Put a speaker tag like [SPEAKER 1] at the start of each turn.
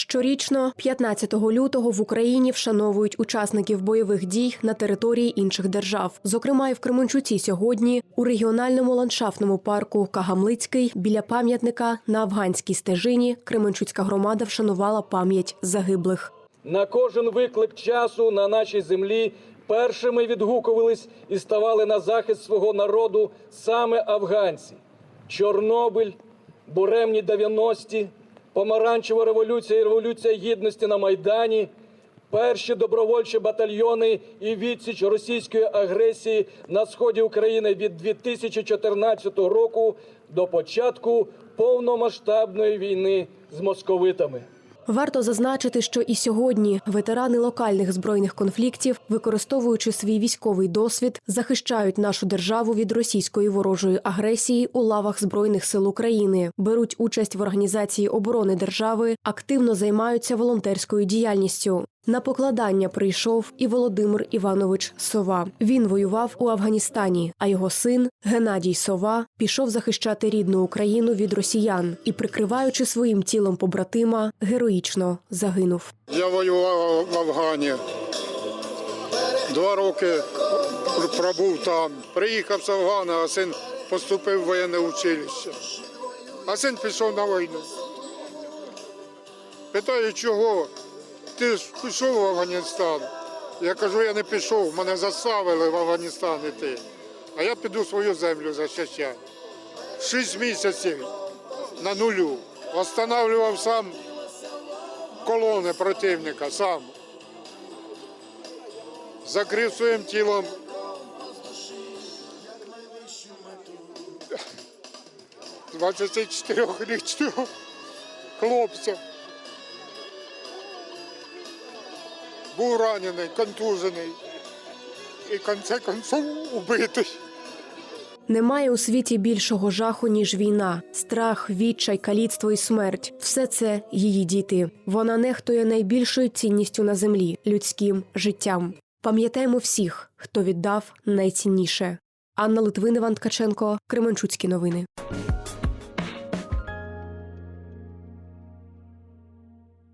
[SPEAKER 1] Щорічно, 15 лютого, в Україні вшановують учасників бойових дій на території інших держав. Зокрема, і в Кременчуці сьогодні у регіональному ландшафтному парку Кагамлицький біля пам'ятника на афганській стежині Кременчуцька громада вшанувала пам'ять загиблих.
[SPEAKER 2] На кожен виклик часу на нашій землі першими відгукувались і ставали на захист свого народу саме афганці. Чорнобиль, буремні 90-ті, помаранчева революція і революція гідності на Майдані, перші добровольчі батальйони і відсіч російської агресії на сході України від 2014 року до початку повномасштабної війни з московитами.
[SPEAKER 1] Варто зазначити, що і сьогодні ветерани локальних збройних конфліктів, використовуючи свій військовий досвід, захищають нашу державу від російської ворожої агресії у лавах збройних сил України, беруть участь в організації оборони держави, активно займаються волонтерською діяльністю. На покладання прийшов і Володимир Іванович Сова. Він воював у Афганістані, а його син Геннадій Сова пішов захищати рідну Україну від росіян і, прикриваючи своїм тілом побратима, героїчно загинув.
[SPEAKER 3] Я воював в Афгані. Два роки пробув там. Приїхав з Афгану, а син поступив в воєнне училище. А син пішов на війну. Питаю, чого? Ти ж пішов в Афганістан. Я кажу, я не пішов, мене заставили в Афганістан іти. А я піду свою землю захищати. Шість місяців на нулю. Останавливав сам колони противника сам. Закрив своїм тілом. Двадцяти чотирьохрічного хлопця. Був ранений, контужений і в конце концов убитий.
[SPEAKER 1] Немає у світі більшого жаху, ніж війна, страх, відчай, каліцтво і смерть. Все це її діти. Вона нехтує найбільшою цінністю на землі людським життям. Пам'ятаємо всіх, хто віддав найцінніше. Анна Литвин, Іван Ткаченко, Кременчуцькі новини.